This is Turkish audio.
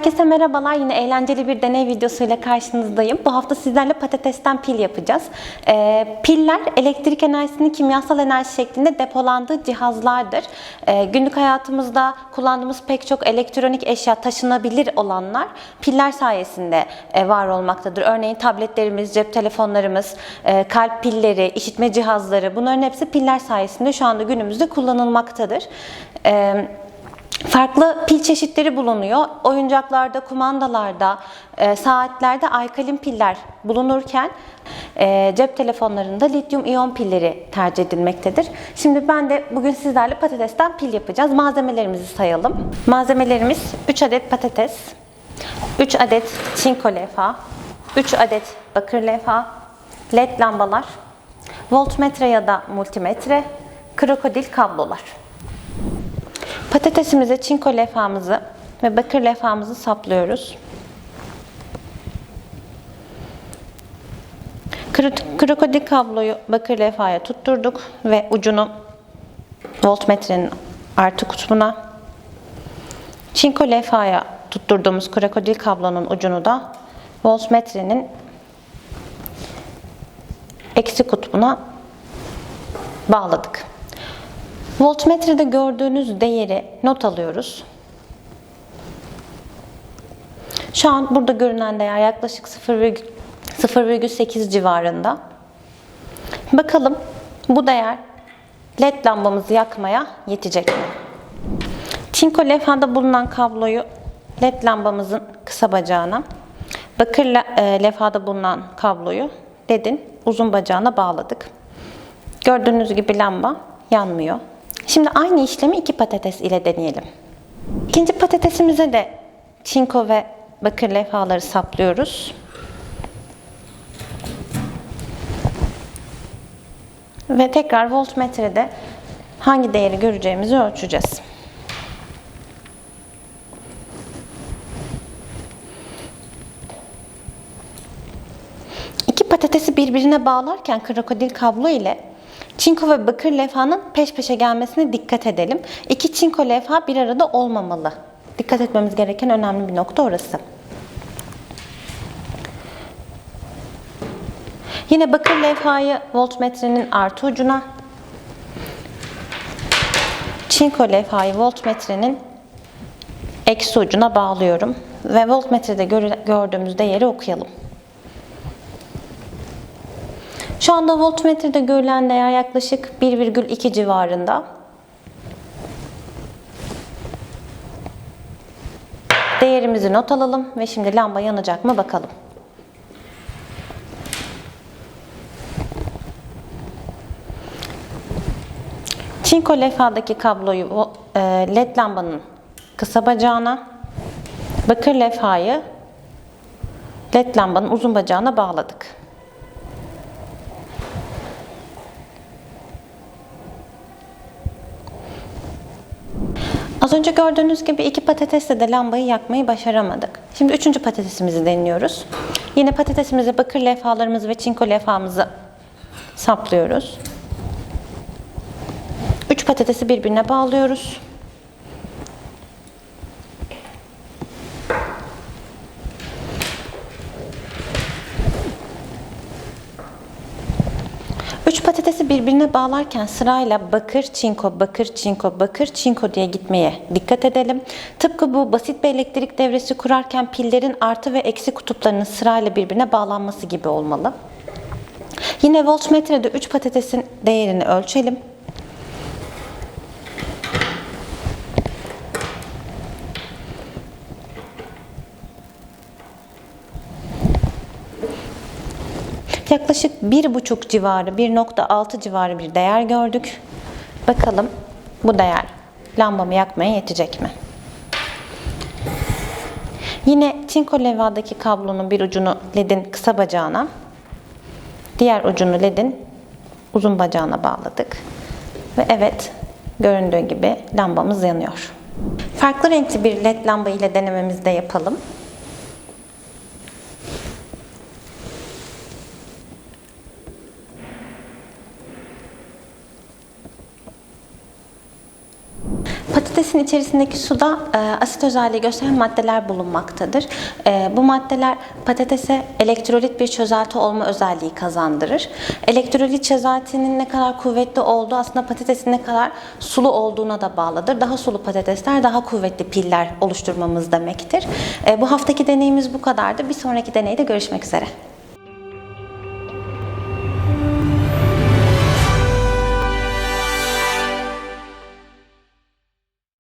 Herkese merhabalar. Yine eğlenceli bir deney videosuyla karşınızdayım. Bu hafta sizlerle patatesten pil yapacağız. Ee, piller elektrik enerjisinin kimyasal enerji şeklinde depolandığı cihazlardır. Ee, günlük hayatımızda kullandığımız pek çok elektronik eşya taşınabilir olanlar piller sayesinde e, var olmaktadır. Örneğin tabletlerimiz, cep telefonlarımız, e, kalp pilleri, işitme cihazları bunların hepsi piller sayesinde şu anda günümüzde kullanılmaktadır. Ee, Farklı pil çeşitleri bulunuyor. Oyuncaklarda, kumandalarda, e, saatlerde alkalin piller bulunurken e, cep telefonlarında lityum iyon pilleri tercih edilmektedir. Şimdi ben de bugün sizlerle patatesten pil yapacağız. Malzemelerimizi sayalım. Malzemelerimiz 3 adet patates, 3 adet çinko levha, 3 adet bakır levha, led lambalar, voltmetre ya da multimetre, krokodil kablolar. Patatesimize çinko levhamızı ve bakır levhamızı saplıyoruz. Kro- Krokodil kabloyu bakır levhaya tutturduk ve ucunu voltmetrenin artı kutbuna, çinko levhaya tutturduğumuz krokodil kablonun ucunu da voltmetrenin eksi kutbuna bağladık. Voltmetrede gördüğünüz değeri not alıyoruz. Şu an burada görünen değer yaklaşık 0,8 0,8 civarında. Bakalım bu değer led lambamızı yakmaya yetecek mi? Çinko levhada bulunan kabloyu led lambamızın kısa bacağına, bakır e, levhada bulunan kabloyu ledin uzun bacağına bağladık. Gördüğünüz gibi lamba yanmıyor. Şimdi aynı işlemi iki patates ile deneyelim. İkinci patatesimize de çinko ve bakır levhaları saplıyoruz. Ve tekrar voltmetrede hangi değeri göreceğimizi ölçeceğiz. İki patatesi birbirine bağlarken krokodil kablo ile çinko ve bakır levhanın peş peşe gelmesine dikkat edelim. İki çinko levha bir arada olmamalı. Dikkat etmemiz gereken önemli bir nokta orası. Yine bakır levhayı voltmetrenin artı ucuna, çinko levhayı voltmetrenin eksi ucuna bağlıyorum ve voltmetrede gördüğümüz değeri okuyalım. Şu anda voltmetrede görülen değer yaklaşık 1,2 civarında. Değerimizi not alalım ve şimdi lamba yanacak mı bakalım. Çinko levhadaki kabloyu e, led lambanın kısa bacağına, bakır levhayı led lambanın uzun bacağına bağladık. Az önce gördüğünüz gibi iki patatesle de lambayı yakmayı başaramadık. Şimdi üçüncü patatesimizi deniyoruz. Yine patatesimize bakır levhalarımızı ve çinko levhamızı saplıyoruz. Üç patatesi birbirine bağlıyoruz. Üç patatesi birbirine bağlarken sırayla bakır, çinko, bakır, çinko, bakır, çinko diye gitmeye dikkat edelim. Tıpkı bu basit bir elektrik devresi kurarken pillerin artı ve eksi kutuplarının sırayla birbirine bağlanması gibi olmalı. Yine voltmetrede 3 patatesin değerini ölçelim. Yaklaşık 1,5 civarı, 1.6 civarı bir değer gördük. Bakalım bu değer lambamı yakmaya yetecek mi? Yine çinko levhadaki kablonun bir ucunu ledin kısa bacağına, diğer ucunu ledin uzun bacağına bağladık. Ve evet, göründüğü gibi lambamız yanıyor. Farklı renkli bir led lamba ile denememizi de yapalım. Patatesin içerisindeki suda e, asit özelliği gösteren maddeler bulunmaktadır. E, bu maddeler patatese elektrolit bir çözelti olma özelliği kazandırır. Elektrolit çözeltinin ne kadar kuvvetli olduğu aslında patatesin ne kadar sulu olduğuna da bağlıdır. Daha sulu patatesler daha kuvvetli piller oluşturmamız demektir. E, bu haftaki deneyimiz bu kadardı. Bir sonraki deneyde görüşmek üzere.